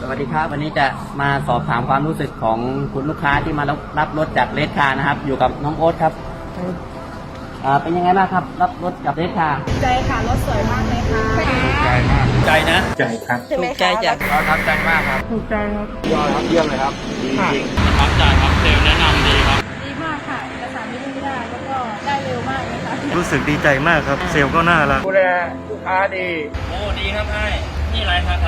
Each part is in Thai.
สวัสดีครับ วันนี้จะมาสอบถามความรู้สึกของคุณลูกค้าที่มารับรับรถจากเลสคานะครับ อยู่กับน้องโอ๊ตครับอ่าเป็นยังไงบ้างครับ รับรถกับเลสคาใจค่ะรถสวยมากเลยค่ะใจมากใจนะใจครับใช่ไหมถูกใจคะจากเราทับใจมากครับถูกใจครับยอดครับเยี่ยมเลยครับดีจริงทับใจครับเซลล์แนะนำดีครับดีมากค่ะเอกสารไม่ได้แล้วก็ได้เร็วมากเลยค่ะรู้สึกดีใจมากครับ เซลล์ก็น่ารักดูแลลูกค้าดีโอ้ดีครับไอ้นี่หลายสาข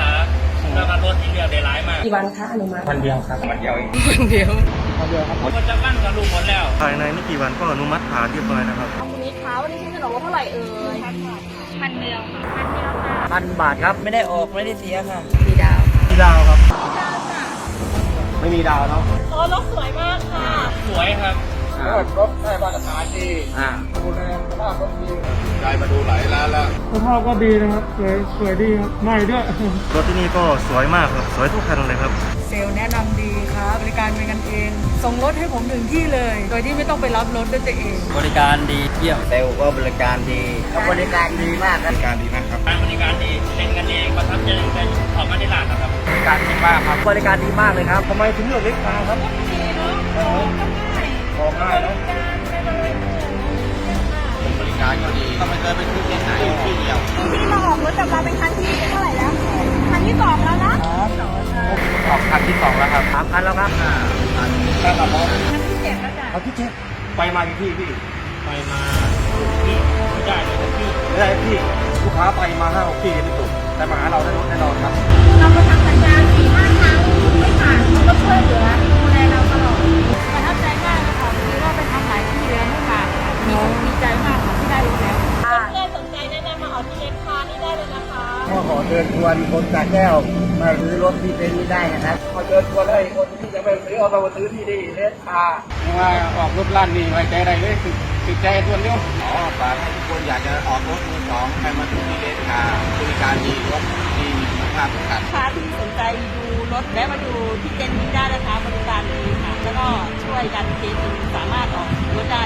าแล้วก็ร ถที่เรียกได้หลายมากกี่วันคะอนุมัติวันเดียวครับวันเดียวเองเดียววันเดียวครับมันจะมั่นกับลูกหมดแล้ว ภายในไม่กี่วันก็อนุมัติผ่านเรียบร้อยนะครับคุณนิดคะวันนี้ใช้เงินออกรถเท่าไหร่เอ่ยพันเดียวค่ะพันเดียวค่ะพันบาทครับไม่ได้ออกไม่ได้เสียค่ะสี่ดาวมีดาวครับไม่มีดาวเนาะโอ้รถสวยมากค่ะ สวยครับรถได้มาตรฐานดีอ่าดูแลสภาพรถดี ได้มาดูหลายร้านแล้วสภาพก็ดีนะครับ สวยสวยดีครับใหม่ด้วยรถที่นี่ก็สวยมากครับ สวยทุกคันเลยครับ เซลล์แนะนำดีครับบริการเป็นกันเอง ส่งรถให้ผมถึงที่เลย โดยที่ไม่ต้องไปรับรถด้วยตัวเอง บริการดีเยี่ยมเซลล์ก็บริการดีบริการดีมากครับการดีนะครับการบริการดีเล่นกันเองประทับใจได้ออกมาในร้านนะครับบริการดีมากครับบริการดีมากเลยครับทำไมถึงเลือกเล็กมาครับของง่ายเนาะ ถกับเราเป็นคันที่เท่าไหร่แล้วคันที่สองแล้วนะออกคันที่สองแล้วครับสามคันแล้วครับแค่กับรถคันที่เจ็ดแล้วจ้ะเอาที่เจ็ดไปมากี่ที่พี่ไปมาที่ไม่ได้เลยที่ไม่ได้พี่ลูกค้าไปมาห้าหกที่ยังไม่จบแต่มาหาเราได้รถแน่นอนครับเราไปทำสัญญา ชิญชวนคนสระแก้ว มาซื้อรถที่เป็นนี้ได้นะครับขอเชิญชวนให้คนที่ยังไม่ซื้อเอามาซื้อที่นี่เลสคาว่าออกรถล้านนี่ไว้ใจได้เลยติดติดใจตัวเดียวอ๋อฝากให้ทุกคนอยากจะออกรถมือสองให้มาดูที่เลนคาบริการดีรถดีมีคุณภาพทุกคันลูกค้าที่สนใจดูรถและมาดูที่เต็นท์นี้ได้นะคะบริการดีค่ะแล้วก็ช่วยกันเทสสามารถออกรถได้